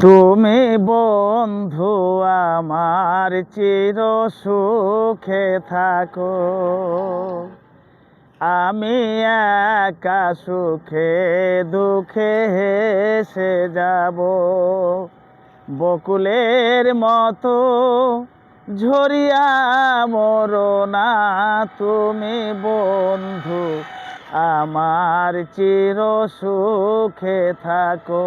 তুমি বন্ধু আমার চির সুখে থাকো। আমি একা সুখে দুঃখে হেসে যাব। বকুলের মতো ঝরিয়া মরো না তুমি বন্ধু আমার চির সুখে থাকো।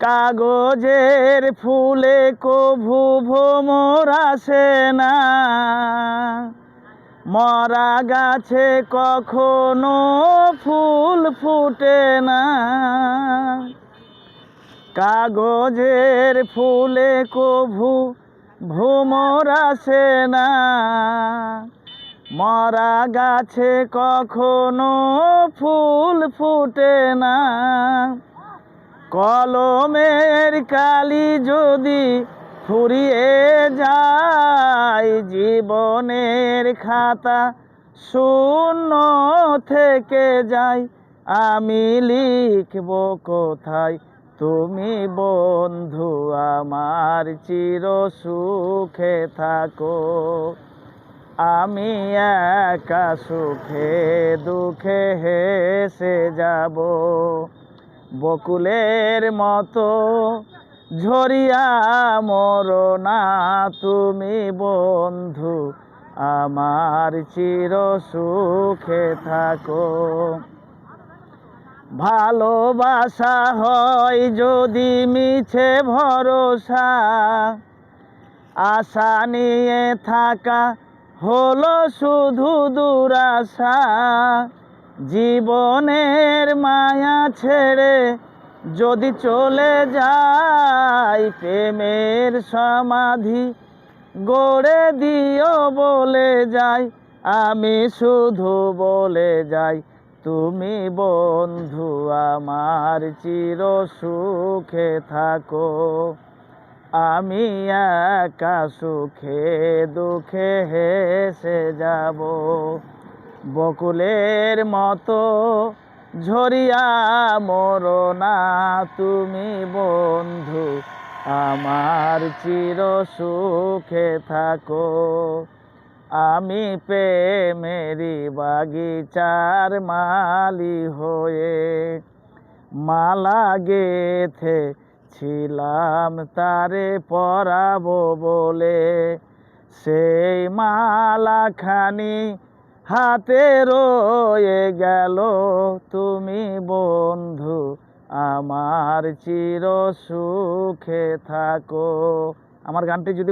কাগজের ফুলে কভু ভোমর না। মরা গাছে কখনো ফুল ফুটে না। কাগজের ফুলে কভু ভোমর আসে না। মরা গাছে কখনো ফুল ফুটে না। কলমের কালি যদি ফুরিয়ে যায়, জীবনের খাতা শূন্য থেকে যায়। আমি লিখব কোথায়? তুমি বন্ধু আমার চির সুখে থাকো। আমি একা সুখে দুঃখে হেসে যাব। বকুলের মতো ঝরিয়া মরো না তুমি বন্ধু, আমার চির সুখে থাকো। ভালোবাসা হয় যদি মিছে ভরসা, আশা নিয়ে থাকা হলো শুধু দুরাশা। জীবনের মায়া ছেড়ে যদি চলে যায় প্রেমের সমাধি গড়ে দিও বলে যাই, আমি শুধু বলে যাই, তুমি বন্ধু আমার চির সুখে থাকো। আমি একা সুখে দুঃখে হেসে যাব। বকুলের মতো ঝরিয়া মরো না তুমি বন্ধু, আমার চির সুখে থাকো। আমি প্রেমেরি বাগিচার মালি হয়ে মালা গেথে ছিলাম, তারে পরাবো বলে। সেই মালাখানি হাতে রয়ে গেল তুমি বন্ধু আমার চির সুখে থাকো। আমার গানটি যদি